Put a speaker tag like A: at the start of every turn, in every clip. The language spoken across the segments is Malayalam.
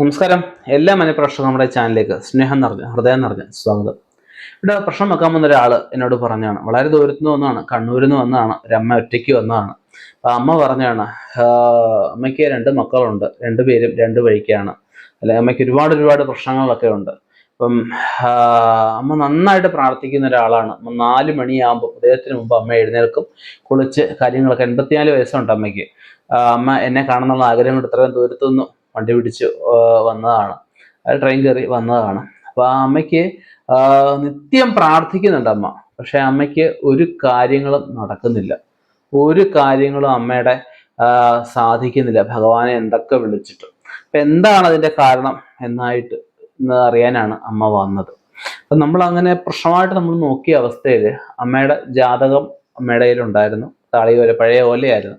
A: നമസ്കാരം. എല്ലാ മനഃപ്രേക്ഷകർക്കും നമ്മുടെ ചാനലിലേക്ക് സ്നേഹം നിറഞ്ഞ ഹൃദയം നിറഞ്ഞ സ്വാഗതം. ഇവിടെ പ്രശ്നം വെക്കാൻ വന്ന ഒരാൾ എന്നോട് പറഞ്ഞാണ് വളരെ ദൂരത്തു നിന്ന് വന്നതാണ്. കണ്ണൂരിൽ നിന്ന് വന്നതാണ്. അമ്മ ഒറ്റയ്ക്ക് വന്നതാണ്. അപ്പൊ അമ്മ പറഞ്ഞാണ് അമ്മയ്ക്ക് രണ്ട് മക്കളുണ്ട്. രണ്ടുപേരും രണ്ട് വഴിക്കാണ്. അല്ലെ അമ്മയ്ക്ക് ഒരുപാട് ഒരുപാട് പ്രശ്നങ്ങളൊക്കെ ഉണ്ട്. അപ്പം അമ്മ നന്നായിട്ട് പ്രാർത്ഥിക്കുന്ന ഒരാളാണ്. നാല് മണിയാകുമ്പോൾ ഉദയത്തിന് മുമ്പ് അമ്മ എഴുന്നേൽക്കും. കുളിച്ച് കാര്യങ്ങളൊക്കെ. എൺപത്തിനാല് വയസ്സുണ്ട് അമ്മയ്ക്ക്. അമ്മ എന്നെ കാണണമെന്നുള്ള ആഗ്രഹം ഇത്രയും ദൂരത്തു നിന്നും. വണ്ടി പിടിച്ച് വന്നതാണ്. ട്രെയിൻ കയറി വന്നതാണ്. അപ്പോൾ ആ അമ്മയ്ക്ക് നിത്യം പ്രാർത്ഥിക്കുന്നുണ്ട് അമ്മ. പക്ഷെ അമ്മയ്ക്ക് ഒരു കാര്യങ്ങളും നടക്കുന്നില്ല. ഒരു കാര്യങ്ങളും അമ്മയുടെ സാധിക്കുന്നില്ല. ഭഗവാനെ എന്തൊക്കെ വിളിച്ചിട്ട്. അപ്പം എന്താണ് അതിന്റെ കാരണം എന്നായിട്ട് അറിയാനാണ് അമ്മ വന്നത്. അപ്പം നമ്മൾ അങ്ങനെ പ്രശ്നമായിട്ട് നമ്മൾ നോക്കിയ അവസ്ഥയിൽ അമ്മയുടെ ജാതകം അമ്മയുടെ കയ്യിലുണ്ടായിരുന്നു. താളി ഓല പഴയ ഓലയായിരുന്നു.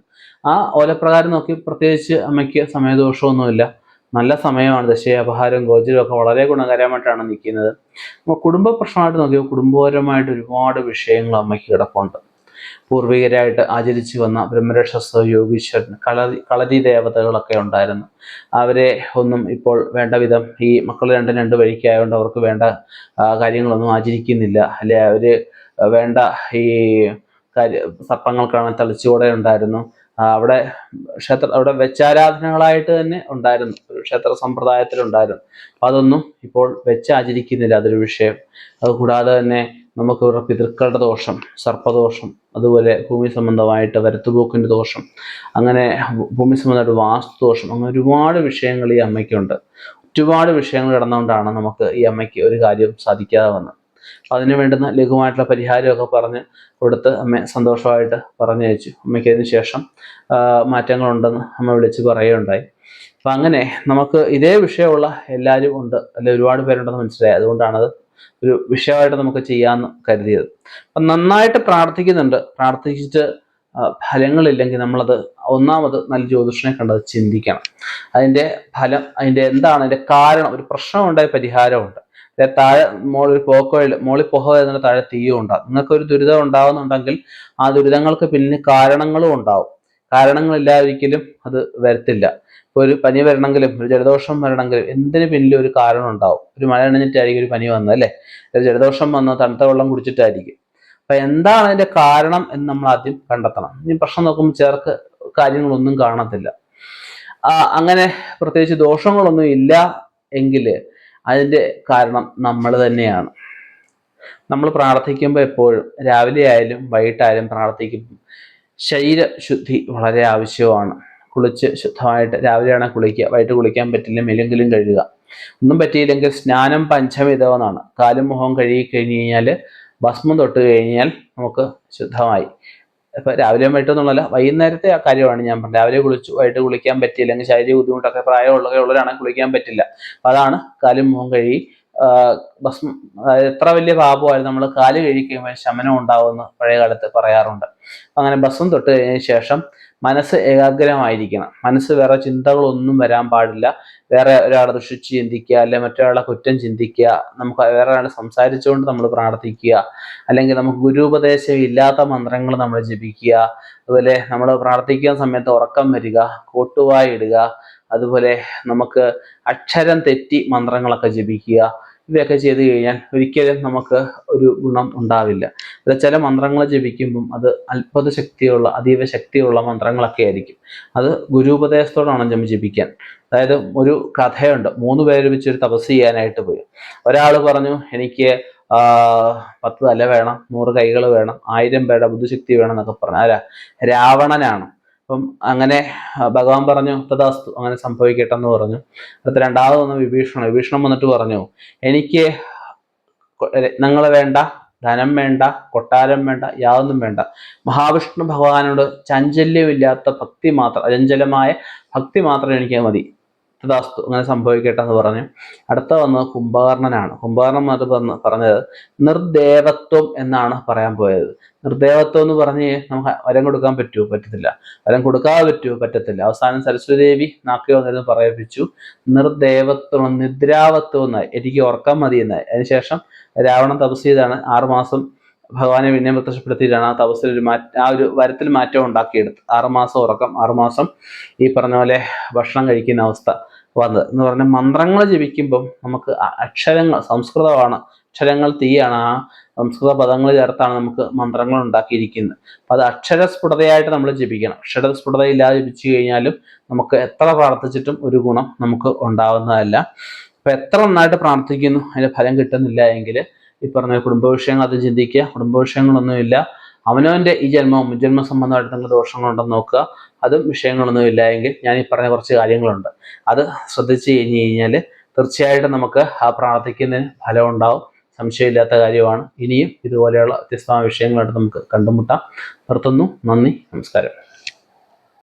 A: ആ ഓലപ്രകാരം നോക്കി പ്രത്യേകിച്ച് അമ്മയ്ക്ക് സമയദോഷമൊന്നുമില്ല. നല്ല സമയമാണ് ദശയാപഹാരം ഗോചരം ഒക്കെ വളരെ ഗുണകരമായിട്ടാണ് നിൽക്കുന്നത്. അപ്പോൾ കുടുംബ പ്രശ്നമായിട്ട് നോക്കിയാൽ കുടുംബപരമായിട്ട് ഒരുപാട് വിഷയങ്ങൾ അമ്മയ്ക്ക് കിടപ്പുണ്ട്. പൂർവികരായിട്ട് ആചരിച്ചു വന്ന ബ്രഹ്മരക്ഷസ യോഗീശ്വരൻ കളരി കളരി ദേവതകളൊക്കെ ഉണ്ടായിരുന്നു. അവരെ ഒന്നും ഇപ്പോൾ വേണ്ട വിധം ഈ മക്കൾ രണ്ടും രണ്ട് വഴിക്കായതുകൊണ്ട് അവർക്ക് വേണ്ട കാര്യങ്ങളൊന്നും ആചരിക്കുന്നില്ല. അല്ലെ അവർ വേണ്ട ഈ കാര്യ സർപ്പങ്ങൾക്കാണ് തളിച്ചുകൂടെ ഉണ്ടായിരുന്നു. അവിടെ ക്ഷേത്ര അവിടെ വെച്ചാരാധനകളായിട്ട് തന്നെ ഉണ്ടായിരുന്നു. ക്ഷേത്ര സമ്പ്രദായത്തിലുണ്ടായിരുന്നു അപ്പം അതൊന്നും ഇപ്പോൾ വെച്ചാചരിക്കുന്നില്ല അതൊരു വിഷയം. അതുകൂടാതെ തന്നെ നമുക്ക് പിതൃക്കളുടെ ദോഷം സർപ്പദോഷം അതുപോലെ ഭൂമി സംബന്ധമായിട്ട് വരത്തുപോക്കിന്റെ ദോഷം അങ്ങനെ ഭൂമി സംബന്ധമായിട്ട് വാസ്തുദോഷം അങ്ങനെ ഒരുപാട് വിഷയങ്ങൾ ഈ അമ്മയ്ക്കുണ്ട്. ഒരുപാട് വിഷയങ്ങൾ കിടന്നുകൊണ്ടാണ് നമുക്ക് ഈ അമ്മയ്ക്ക് ഒരു കാര്യം സാധിക്കാതെ വന്നത്. അതിന് വേണ്ടുന്ന ലഘുവായിട്ടുള്ള പരിഹാരമൊക്കെ പറഞ്ഞ് കൊടുത്ത് അമ്മ സന്തോഷമായിട്ട് പറഞ്ഞയച്ചു. അമ്മയ്ക്ക് അതിന് ശേഷം മാറ്റങ്ങളുണ്ടെന്ന് അമ്മ വിളിച്ച് പറയുകയുണ്ടായി. അപ്പം അങ്ങനെ നമുക്ക് ഇതേ വിഷയമുള്ള എല്ലാവരും ഉണ്ട് അല്ലെ ഒരുപാട് പേരുണ്ടെന്ന് മനസ്സിലായി. അതുകൊണ്ടാണത് ഒരു വിഷയമായിട്ട് നമുക്ക് ചെയ്യാമെന്ന് കരുതിയത്. അപ്പം നന്നായിട്ട് പ്രാർത്ഥിക്കുന്നുണ്ട്. പ്രാർത്ഥിച്ചിട്ട് ഫലങ്ങളില്ലെങ്കിൽ നമ്മളത് ഒന്നാമത് നല്ല ജ്യോതിഷനെ കണ്ടത് ചിന്തിക്കണം. അതിന്റെ ഫലം അതിന്റെ എന്താണ് അതിന്റെ കാരണം ഒരു പ്രശ്നമുണ്ടായ പരിഹാരമുണ്ട്. താഴെ മോളിൽ പോക്കോ മോളിൽ പുക വരുന്ന താഴെ തീയും ഉണ്ടാകും നിങ്ങൾക്ക് ഒരു ദുരിതം ഉണ്ടാകുന്നുണ്ടെങ്കിൽ ആ ദുരിതങ്ങൾക്ക് പിന്നിൽ കാരണങ്ങളും ഉണ്ടാവും. കാരണങ്ങൾ ഒരിക്കലും അത് വരത്തില്ല. ഇപ്പോൾ ഒരു പനി വരണമെങ്കിലും ഒരു ജലദോഷം വരണമെങ്കിലും എന്തിന് പിന്നിലും ഒരു കാരണം ഉണ്ടാവും? ഒരു മഴ അണിഞ്ഞിട്ടായിരിക്കും ഒരു പനി വന്നത് അല്ലേ? ഒരു ജലദോഷം വന്ന് തണുത്ത വെള്ളം കുടിച്ചിട്ടായിരിക്കും. അപ്പൊ എന്താണ് അതിന്റെ കാരണം എന്ന് നമ്മൾ ആദ്യം കണ്ടെത്തണം. ഇനി പ്രശ്നം നോക്കുമ്പോൾ ചേർക്ക് കാര്യങ്ങളൊന്നും കാണത്തില്ല. അങ്ങനെ പ്രത്യേകിച്ച് ദോഷങ്ങളൊന്നും ഇല്ല എങ്കിൽ അതിന്റെ കാരണം നമ്മൾ തന്നെയാണ്. നമ്മൾ പ്രാർത്ഥിക്കുമ്പോൾ എപ്പോഴും രാവിലെ ആയാലും വൈകിട്ടായാലും പ്രാർത്ഥിക്കും ശരീരശുദ്ധി വളരെ ആവശ്യമാണ്. കുളിച്ച് ശുദ്ധമായിട്ട് രാവിലെയാണ് കുളിക്കുക. വൈകിട്ട് കുളിക്കാൻ പറ്റില്ല മെല്ലെങ്കിലും കഴുകുക. ഒന്നും പറ്റിയില്ലെങ്കിൽ സ്നാനം പഞ്ചമിതമെന്നാണ് കാലും മുഖവും കഴുകി കഴിഞ്ഞ് കഴിഞ്ഞാൽ ഭസ്മം തൊട്ട് കഴിഞ്ഞാൽ നമുക്ക് ശുദ്ധമായി. ഇപ്പം രാവിലെയും വൈകിട്ടൊന്നുമല്ല വൈകുന്നേരത്തെ ആ കാര്യമാണ് ഞാൻ പറഞ്ഞത്. രാവിലെ കുളിച്ചു വൈകിട്ട് കുളിക്കാൻ പറ്റിയില്ലെങ്കിൽ ശാരീരിക ബുദ്ധിമുട്ടൊക്കെ പ്രായമുള്ള ഉള്ളവരാണെങ്കിൽ കുളിക്കാൻ പറ്റില്ല. അപ്പം അതാണ് കാലും മുഖം കഴുകി ഭസ്മം എത്ര വലിയ പാപമായാലും നമ്മൾ കാൽ കഴിക്കുമ്പോൾ ശമനം ഉണ്ടാവുമെന്ന് പഴയ കാലത്ത് പറയാറുണ്ട്. അങ്ങനെ ഭസ്മം തൊട്ട് കഴിഞ്ഞ ശേഷം മനസ്സ് ഏകാഗ്രമായിരിക്കണം. മനസ്സ് വേറെ ചിന്തകളൊന്നും വരാൻ പാടില്ല. വേറെ ഒരാളെ ദുഷിച്ച് ചിന്തിക്കുക അല്ലെ മറ്റൊരാളെ കുറ്റം ചിന്തിക്കുക നമുക്ക് വേറെ ഒരാളെ സംസാരിച്ചുകൊണ്ട് നമ്മൾ പ്രാർത്ഥിക്കുക അല്ലെങ്കിൽ നമുക്ക് ഗുരുപദേശം ഇല്ലാത്ത മന്ത്രങ്ങൾ നമ്മൾ ജപിക്കുക അതുപോലെ നമ്മൾ പ്രാർത്ഥിക്കുന്ന സമയത്ത് ഉറക്കം വരിക കോട്ടുവായി ഇടുക അതുപോലെ നമുക്ക് അക്ഷരം തെറ്റി മന്ത്രങ്ങളൊക്കെ ജപിക്കുക ഇവയൊക്കെ ചെയ്തു കഴിഞ്ഞാൽ ഒരിക്കലും നമുക്ക് ഒരു ഗുണം ഉണ്ടാവില്ല. ചില മന്ത്രങ്ങൾ ജപിക്കുമ്പം അത് അത്ഭുത ശക്തിയുള്ള അതീവ ശക്തിയുള്ള മന്ത്രങ്ങളൊക്കെ ആയിരിക്കും. അത് ഗുരുപദേശത്തോടാണ് നമ്മൾ ജപിക്കാൻ. അതായത് ഒരു കഥയുണ്ട് മൂന്ന് പേര് വെച്ച് ഒരു തപസ് ചെയ്യാനായിട്ട് പോയി. ഒരാൾ പറഞ്ഞു എനിക്ക് പത്ത് തല വേണം നൂറ് കൈകൾ വേണം ആയിരം പേരുടെ ബുദ്ധിശക്തി വേണം എന്നൊക്കെ പറഞ്ഞു. ആരാ രാവണനാണ്. അപ്പം അങ്ങനെ ഭഗവാൻ പറഞ്ഞു തഥാസ്തു അങ്ങനെ സംഭവിക്കട്ടെ എന്ന് പറഞ്ഞു. അടുത്ത രണ്ടാമത് വന്ന വിഭീഷണൻ വിഭീഷണം വന്നിട്ട് പറഞ്ഞു എനിക്ക് രത്നങ്ങൾ വേണ്ട ധനം വേണ്ട കൊട്ടാരം വേണ്ട യാതൊന്നും വേണ്ട. മഹാവിഷ്ണു ഭഗവാനോട് ചാഞ്ചല്യമില്ലാത്ത ഭക്തി മാത്രം അചഞ്ചലമായ ഭക്തി മാത്രം എനിക്ക് മതി. തഥാസ്തു അങ്ങനെ സംഭവിക്കട്ടെ എന്ന് പറഞ്ഞു അടുത്ത വന്നത് കുംഭകർണനാണ്. കുംഭകർണൻ അത് പറഞ്ഞത് നിർദേവത്വം എന്നാണ് പറയാൻ പോയത്. നിർദേവത്വം എന്ന് പറഞ്ഞ് നമുക്ക് വരം കൊടുക്കാൻ പറ്റുമോ പറ്റത്തില്ല. വരം കൊടുക്കാതെ പറ്റുമോ പറ്റത്തില്ല. അവസാനം സരസ്വതി ദേവി നാക്കി വന്നിരുന്ന് പറയിപ്പിച്ചു. നിർദേവത്വം നിദ്രാവത്വം എന്നായി എനിക്ക് ഉറക്കം മതി എന്നായി അതിനുശേഷം രാവണൻ തപസ് ചെയ്താണ്. ആറുമാസം ഭഗവാനെ പിന്നെ പ്രത്യക്ഷപ്പെടുത്തിയിട്ടാണ് ആ തപസ്സിൽ ഒരു മാറ്റ ആ ഒരു വരത്തിൽ മാറ്റം ഉണ്ടാക്കിയെടുത്ത് ആറുമാസം ഉറക്കം ആറുമാസം ഈ പറഞ്ഞ പോലെ ഭക്ഷണം കഴിക്കുന്ന അവസ്ഥ വന്നത്. എന്ന് പറഞ്ഞാൽ മന്ത്രങ്ങൾ ജപിക്കുമ്പം നമുക്ക് അക്ഷരങ്ങൾ സംസ്കൃതമാണ്. അക്ഷരങ്ങൾ തീയാണ്. ആ സംസ്കൃത പദങ്ങൾ ചേർത്താണ് നമുക്ക് മന്ത്രങ്ങൾ ഉണ്ടാക്കിയിരിക്കുന്നത്. അപ്പം അത് അക്ഷരസ്ഫുടതയായിട്ട് നമ്മൾ ജപിക്കണം. അക്ഷരസ്ഫുടതയില്ലാതെ ജപിച്ചു കഴിഞ്ഞാലും നമുക്ക് എത്ര പ്രാർത്ഥിച്ചിട്ടും ഒരു ഗുണം നമുക്ക് ഉണ്ടാവുന്നതല്ല. അപ്പം എത്ര നന്നായിട്ട് പ്രാർത്ഥിക്കുന്നു അതിന്റെ ഫലം കിട്ടുന്നില്ല എങ്കിൽ ഈ പറഞ്ഞ കുടുംബ വിഷയങ്ങൾ അത് ചിന്തിക്കുക. കുടുംബ വിഷയങ്ങളൊന്നുമില്ല അവനവന്റെ ഈ ജന്മവും ജന്മ സംബന്ധമായിട്ട് എന്തെങ്കിലും ദോഷങ്ങളുണ്ടെന്ന് നോക്കുക. അതും വിഷയങ്ങളൊന്നും ഇല്ല എങ്കിൽ ഞാൻ ഈ പറഞ്ഞ കുറച്ച് കാര്യങ്ങളുണ്ട്. അത് ശ്രദ്ധിച്ചു കഴിഞ്ഞ് കഴിഞ്ഞാൽ തീർച്ചയായിട്ടും നമുക്ക് ആ പ്രാർത്ഥിക്കുന്നതിന് ഫലം ഉണ്ടാവും സംശയമില്ലാത്ത കാര്യമാണ്. ഇനിയും ഇതുപോലെയുള്ള വ്യത്യസ്തമായ വിഷയങ്ങളായിട്ട് നമുക്ക് കണ്ടുമുട്ടാം. നിർത്തുന്നു. നന്ദി. നമസ്കാരം.